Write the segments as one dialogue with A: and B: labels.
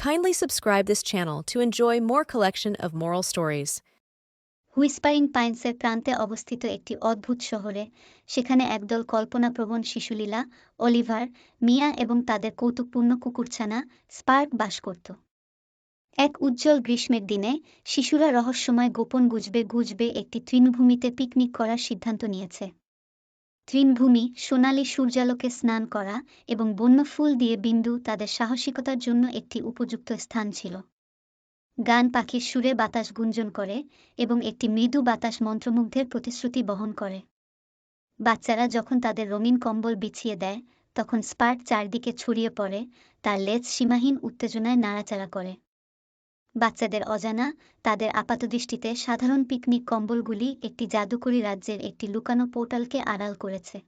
A: Kindly subscribe this channel to enjoy more collection of moral stories.
B: হুইস্পারিং পাইন্সের প্রান্তে অবস্থিত একটি অদ্ভুত শহরে, সেখানে একদল কল্পনাপ্রবণ শিশুলীলা, অলিভার, মিয়া এবং তাদের কৌতুকপূর্ণ কুকুরছানা, স্পার্ক বাস করত এক উজ্জ্বল গ্রীষ্মের দিনে, শিশুরা রহস্যময় গোপন গুজবে গুজবে একটি তৃণভূমিতে পিকনিক করার সিদ্ধান্ত নিয়েছে তৃণভূমি, সোনালি সূর্যালোকে স্নান করা এবং বন্য ফুল দিয়ে বিন্দু তাদের সাহসিকতার জন্য একটি উপযুক্ত স্থান ছিল। গান পাখির সুরে বাতাস গুঞ্জন করে এবং একটি মৃদু বাতাস মন্ত্রমুগ্ধের প্রতিশ্রুতি বহন করে। বাচ্চারা যখন তাদের রঙিন কম্বল বিছিয়ে দেয়, তখন স্পার্ক চারদিকে ছড়িয়ে পড়ে, তার লেজ সীমাহীন উত্তেজনায় নাড়াচাড়া করে। বাচ্চাদের অজানা, তাদের আপাতদৃষ্টিতে সাধারণ পিকনিক কম্বলগুলি একটি জাদুকরী রাজ্যের একটি লুকানো পোর্টালকে আড়াল করেছে।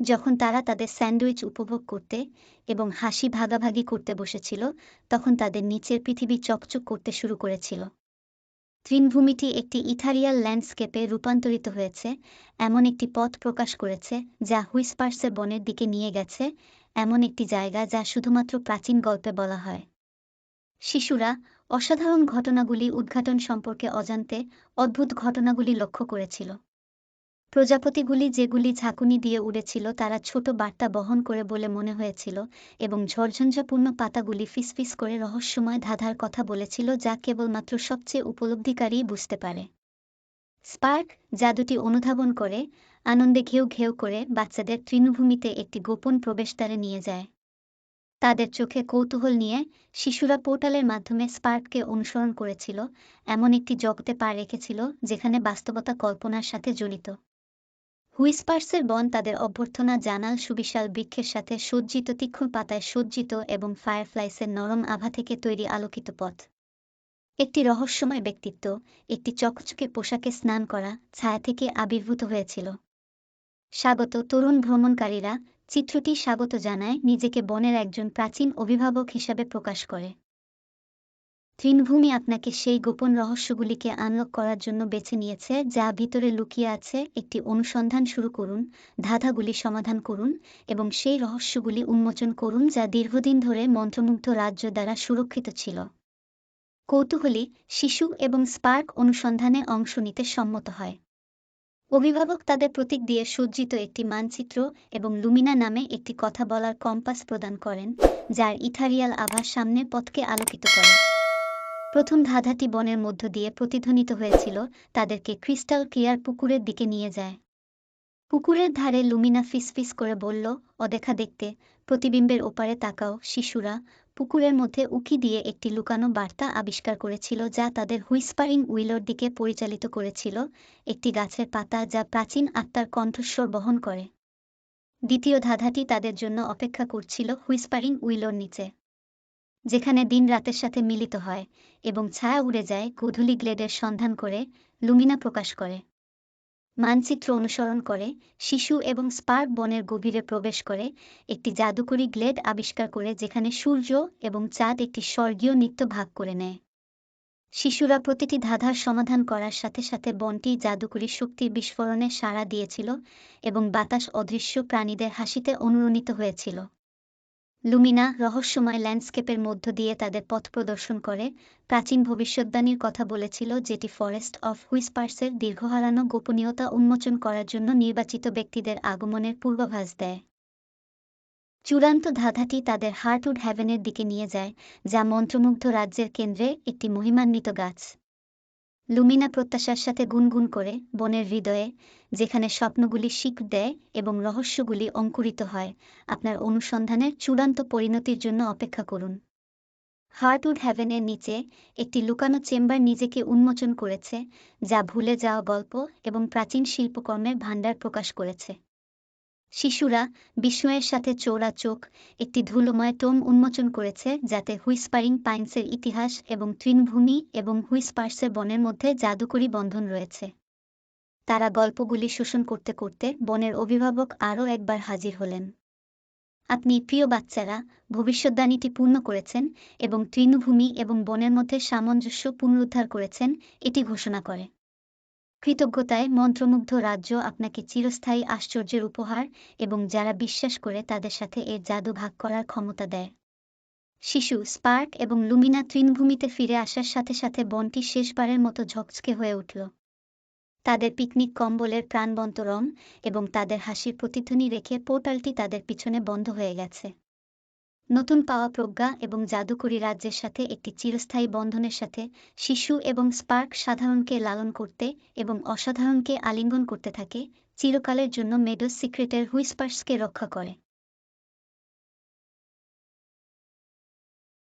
B: যখন তারা তাদের স্যান্ডউইচ উপভোগ করতে এবং হাসি ভাগাভাগি করতে বসেছিল, তখন তাদের নিচের পৃথিবী চকচক করতে শুরু করেছিল। তৃণভূমিটি একটি ইথারিয়াল ল্যান্ডস্কেপে রূপান্তরিত হয়েছে, এমন একটি পথ প্রকাশ করেছে যা হুইসপার্সের বনের দিকে নিয়ে গেছে, এমন একটি জায়গা যা শুধুমাত্র প্রাচীন গল্পে বলা হয়। শিশুরা অসাধারণ ঘটনাগুলি উদ্ঘাটন সম্পর্কে অজান্তে অদ্ভুত ঘটনাগুলি লক্ষ্য করেছিল। প্রজাপতিগুলি যেগুলি ঝাঁকুনি দিয়ে উড়েছিল, তারা ছোট বার্তা বহন করে বলে মনে হয়েছিল এবং ঝড়ঝঞ্ঝাপূর্ণ পাতাগুলি ফিসফিস করে রহস্যময় ধাঁধার কথা বলেছিল, যা কেবলমাত্র সবচেয়ে উপলব্ধিকারী বুঝতে পারে। স্পার্ক জাদুটি অনুধাবন করে, আনন্দে ঘেউ ঘেউ করে বাচ্চাদের তৃণভূমিতে একটি গোপন প্রবেশদ্বারে নিয়ে যায়। তাদের চোখে কৌতূহল নিয়ে শিশুরা পোর্টালের মাধ্যমে স্পার্ককে অনুসরণ করেছিল, এমন একটি জগতে পা রেখেছিল যেখানে বাস্তবতা কল্পনার সাথে জড়িত। হুইসপার্সের বন তাদের অভ্যর্থনা, জানাল সুবিশাল বৃক্ষের সাথে সজ্জিত তীক্ষ্ণ পাতায় সজ্জিত এবং ফায়ারফ্লাইসের নরম আভা থেকে তৈরি আলোকিত পথ। একটি রহস্যময় ব্যক্তিত্ব, একটি চকচকে পোশাকে স্নান করা, ছায়া থেকে আবির্ভূত হয়েছিল। স্বাগত তরুণ ভ্রমণকারীরা চিত্রটি স্বাগত জানায় নিজেকে বনের একজন প্রাচীন অভিভাবক হিসাবে প্রকাশ করে। তৃণভূমি আপনাকে সেই গোপন রহস্যগুলিকে আনলক করার জন্য বেছে নিয়েছে, যা ভিতরে লুকিয়ে আছে, একটি অনুসন্ধান শুরু করুন, ধাঁধাগুলি সমাধান করুন, এবং সেই রহস্যগুলি উন্মোচন করুন যা দীর্ঘদিন ধরে মন্ত্রমুগ্ধ রাজ্য দ্বারা সুরক্ষিত ছিল। কৌতূহলী, শিশু এবং স্পার্ক অনুসন্ধানে অংশ নিতে সম্মত হয়। অভিভাবক তাদের প্রতীক দিয়ে সজ্জিত একটি মানচিত্র এবং লুমিনা নামে একটি কথা বলার কম্পাস প্রদান করেন, যার ইথারিয়াল আভার সামনে পথকে আলোকিত করে। প্রথম ধাঁধাটি বনের মধ্য দিয়ে প্রতিধ্বনিত হয়েছিল, তাদেরকে ক্রিস্টাল ক্লিয়ার পুকুরের দিকে নিয়ে যায়। পুকুরের ধারে লুমিনা ফিসফিস করে বলল, অদেখা দেখতে, প্রতিবিম্বের ওপারে তাকাও, শিশুরা পুকুরের মধ্যে উকি দিয়ে একটি লুকানো বার্তা আবিষ্কার করেছিল যা তাদের হুইসপারিং উইলোর দিকে পরিচালিত করেছিল, একটি গাছের পাতা যা প্রাচীন আত্মার কণ্ঠস্বর বহন করে। দ্বিতীয় ধাঁধাটি তাদের জন্য অপেক্ষা করছিল হুইসপারিং উইলোর নিচে, যেখানে দিন রাতের সাথে মিলিত হয় এবং ছায়া উড়ে যায় গোধূলি গ্লেডের সন্ধান করে লুমিনা প্রকাশ করে। মানচিত্র অনুসরণ করে শিশু এবং স্পার্ক বনের গভীরে প্রবেশ করে একটি জাদুকরী গ্লেড আবিষ্কার করে যেখানে সূর্য এবং চাঁদ একটি স্বর্গীয় নৃত্য ভাগ করে নেয়। শিশুরা প্রতিটি ধাঁধার সমাধান করার সাথে সাথে বনটি জাদুকরী শক্তির বিস্ফোরণে সাড়া দিয়েছিল এবং বাতাস অদৃশ্য প্রাণীদের হাসিতে অনুরণিত হয়েছিল। লুমিনা রহস্যময় ল্যান্ডস্কেপের মধ্য দিয়ে তাদের পথ প্রদর্শন করে, প্রাচীন ভবিষ্যদ্বাণীর কথা বলেছিল যেটি ফরেস্ট অফ হুইসপার্সের দীর্ঘহারানো গোপনীয়তা উন্মোচন করার জন্য নির্বাচিত ব্যক্তিদের আগমনের পূর্বাভাস দেয়। চূড়ান্ত ধাঁধাটি তাদের হার্টউড হ্যাভেনের দিকে নিয়ে যায়, যা মন্ত্রমুগ্ধ রাজ্যের কেন্দ্রে একটি মহিমান্বিত গাছ। লুমিনা প্রত্যাশার সাথে গুনগুন করে বনের হৃদয়ে, যেখানে স্বপ্নগুলি শিখ দেয় এবং রহস্যগুলি অঙ্কুরিত হয়, আপনার অনুসন্ধানের চূড়ান্ত পরিণতির জন্য অপেক্ষা করুন। হার্টউড হ্যাভেনের নিচে একটি লুকানো চেম্বার নিজেকে উন্মোচন করেছে, যা ভুলে যাওয়া গল্প এবং প্রাচীন শিল্পকর্মের ভাণ্ডার প্রকাশ করেছে। শিশুরা বিস্ময়ের সাথে চৌড়া চোখ, একটি ধুলোময় টোম উন্মোচন করেছে যাতে হুইসপারিং পাইন্সের ইতিহাস এবং তৃণভূমি এবং হুইসপার্সের বনের মধ্যে জাদুকরী বন্ধন রয়েছে। তারা গল্পগুলি শোষণ করতে করতে বনের অভিভাবক আরও একবার হাজির হলেন। আপনি প্রিয় বাচ্চারা, ভবিষ্যদ্বাণীটি পূর্ণ করেছেন এবং তৃণভূমি এবং বনের মধ্যে সামঞ্জস্য পুনরুদ্ধার করেছেন, এটি ঘোষণা করে। কৃতজ্ঞতায় মন্ত্রমুগ্ধ রাজ্য আপনাকে চিরস্থায়ী আশ্চর্যের উপহার এবং যারা বিশ্বাস করে তাদের সাথে এর জাদু ভাগ করার ক্ষমতা দেয়। শিশু, স্পার্ক এবং লুমিনা তৃণভূমিতে ফিরে আসার সাথে সাথে বনটি শেষবারের মতো ঝকঝকে হয়ে উঠল। তাদের পিকনিক কম্বলের প্রাণবন্ত রং এবং তাদের হাসির প্রতিধ্বনি রেখে পোর্টালটি তাদের পিছনে বন্ধ হয়ে গেছে। নতুন পাওয়া প্রজ্ঞা এবং জাদুকরী রাজ্যের সাথে একটি চিরস্থায়ী বন্ধনের সাথে শিশু এবং স্পার্ক সাধারণকে লালন করতে এবং অসাধারণকে আলিঙ্গন করতে থাকে, চিরকালের জন্য মেডোস সিক্রেটের হুইসপার্সকে রক্ষা করে।